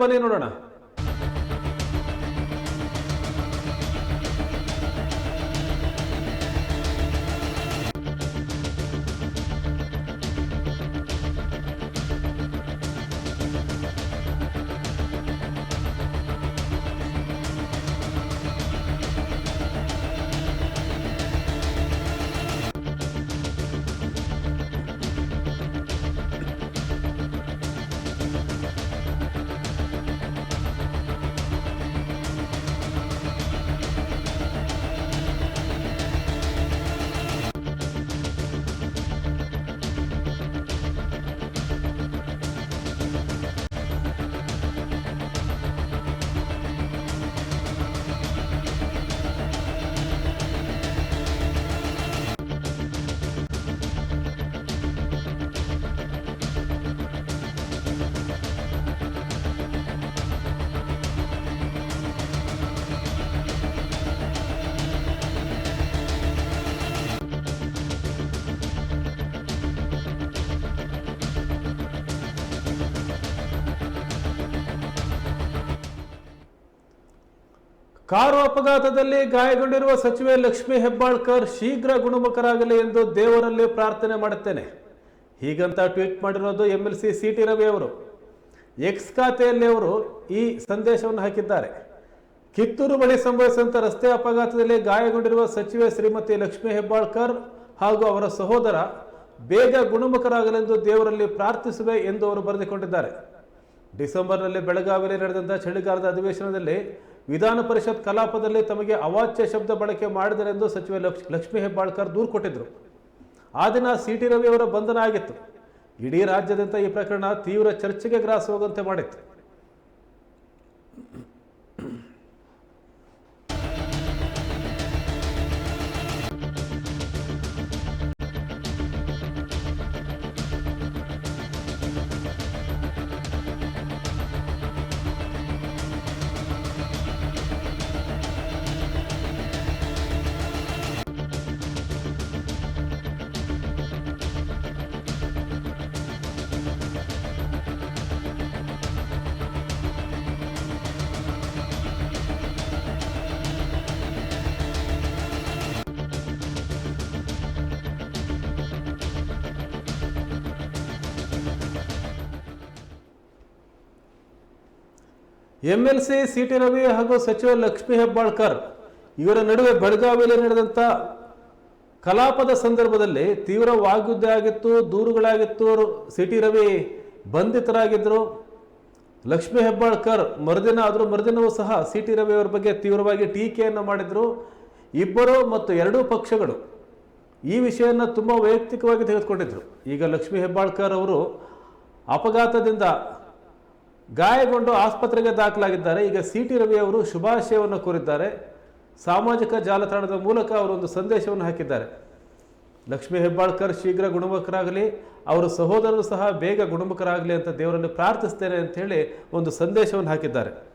ಬನ್ನಿ ನೋಡೋಣ. ಕಾರು ಅಪಘಾತದಲ್ಲಿ ಗಾಯಗೊಂಡಿರುವ ಸಚಿವೆ ಲಕ್ಷ್ಮಿ ಹೆಬ್ಬಾಳ್ಕರ್ ಶೀಘ್ರ ಗುಣಮುಖರಾಗಲಿ ಎಂದು ದೇವರಲ್ಲಿ ಪ್ರಾರ್ಥನೆ ಮಾಡುತ್ತೇನೆ. ಹೀಗಂತ ಟ್ವೀಟ್ ಮಾಡಿರೋದು M L C C T Ravi ಅವರು. ಎಕ್ಸ್ ಖಾತೆಯಲ್ಲಿ ಅವರು ಈ ಸಂದೇಶವನ್ನು ಹಾಕಿದ್ದಾರೆ. ಕಿತ್ತೂರು ಬಳಿ ಸಂಭವಿಸಿದಂಥ ರಸ್ತೆ ಅಪಘಾತದಲ್ಲಿ ಗಾಯಗೊಂಡಿರುವ ಸಚಿವೆ ಶ್ರೀಮತಿ ಲಕ್ಷ್ಮಿ ಹೆಬ್ಬಾಳ್ಕರ್ ಹಾಗೂ ಅವರ ಸಹೋದರ ಬೇಗ ಗುಣಮುಖರಾಗಲೆಂದು ದೇವರಲ್ಲಿ ಪ್ರಾರ್ಥಿಸುವೆ ಎಂದು ಅವರು ಬರೆದುಕೊಂಡಿದ್ದಾರೆ. ಡಿಸೆಂಬರ್ನಲ್ಲಿ ಬೆಳಗಾವಿಯಲ್ಲಿ ನಡೆದಂತಹ ಚಳಿಗಾಲದ ಅಧಿವೇಶನದಲ್ಲಿ ವಿಧಾನ ಪರಿಷತ್ ಕಲಾಪದಲ್ಲಿ ತಮಗೆ ಅವಾಚ್ಯ ಶಬ್ದ ಬಳಕೆ ಮಾಡಿದರೆಂದು ಸಚಿವೆ ಲಕ್ಷ್ ಲಕ್ಷ್ಮೀ ಹೆಬ್ಬಾಳ್ಕರ್ ದೂರು ಕೊಟ್ಟಿದ್ದರು. ಆ ದಿನ ಸಿ ಟಿ ರವಿ ಅವರ ಬಂಧನ ಆಗಿತ್ತು. ಇಡೀ ರಾಜ್ಯದಂತ ಈ ಪ್ರಕರಣ ತೀವ್ರ ಚರ್ಚೆಗೆ ಗ್ರಾಸವಾಗುವಂತೆ ಮಾಡಿತ್ತು. M L C C T Ravi ಹಾಗೂ ಸಚಿವ ಲಕ್ಷ್ಮೀ ಹೆಬ್ಬಾಳ್ಕರ್ ಇವರ ನಡುವೆ ಬೆಳಗಾವಿಯಲ್ಲಿ ನಡೆದಂಥ ಕಲಾಪದ ಸಂದರ್ಭದಲ್ಲಿ ತೀವ್ರ ವಾಗ್ಯುದ್ಧ ಆಗಿತ್ತು, ದೂರುಗಳಾಗಿತ್ತು. ಸಿ ಟಿ ರವಿ ಬಂಧಿತರಾಗಿದ್ದರು. ಲಕ್ಷ್ಮೀ ಹೆಬ್ಬಾಳ್ಕರ್ ಮರುದಿನ, ಆದರೂ ಮರುದಿನವೂ ಸಹ ಸಿ ಟಿ ರವಿ ಅವರ ಬಗ್ಗೆ ತೀವ್ರವಾಗಿ ಟೀಕೆಯನ್ನು ಮಾಡಿದರು. ಇಬ್ಬರು ಮತ್ತು ಎರಡೂ ಪಕ್ಷಗಳು ಈ ವಿಷಯವನ್ನು ತುಂಬ ವೈಯಕ್ತಿಕವಾಗಿ ತೆಗೆದುಕೊಂಡಿದ್ದರು ಈಗ ಲಕ್ಷ್ಮೀ ಹೆಬ್ಬಾಳ್ಕರ್ ಅವರು ಅಪಘಾತದಿಂದ ಗಾಯಗೊಂಡು ಆಸ್ಪತ್ರೆಗೆ ದಾಖಲಾಗಿದ್ದಾರೆ. ಈಗ ಸಿ ಟಿ ರವಿ ಅವರು ಶುಭಾಶಯವನ್ನು ಕೋರಿದ್ದಾರೆ. ಸಾಮಾಜಿಕ ಜಾಲತಾಣದ ಮೂಲಕ ಅವರೊಂದು ಸಂದೇಶವನ್ನು ಹಾಕಿದ್ದಾರೆ. ಲಕ್ಷ್ಮೀ ಹೆಬ್ಬಾಳ್ಕರ್ ಶೀಘ್ರ ಗುಣಮುಖರಾಗಲಿ, ಅವರ ಸಹೋದರರು ಸಹ ಬೇಗ ಗುಣಮುಖರಾಗಲಿ ಅಂತ ದೇವರಲ್ಲಿ ಪ್ರಾರ್ಥಿಸ್ತೇನೆ ಅಂತ ಹೇಳಿ ಒಂದು ಸಂದೇಶವನ್ನು ಹಾಕಿದ್ದಾರೆ.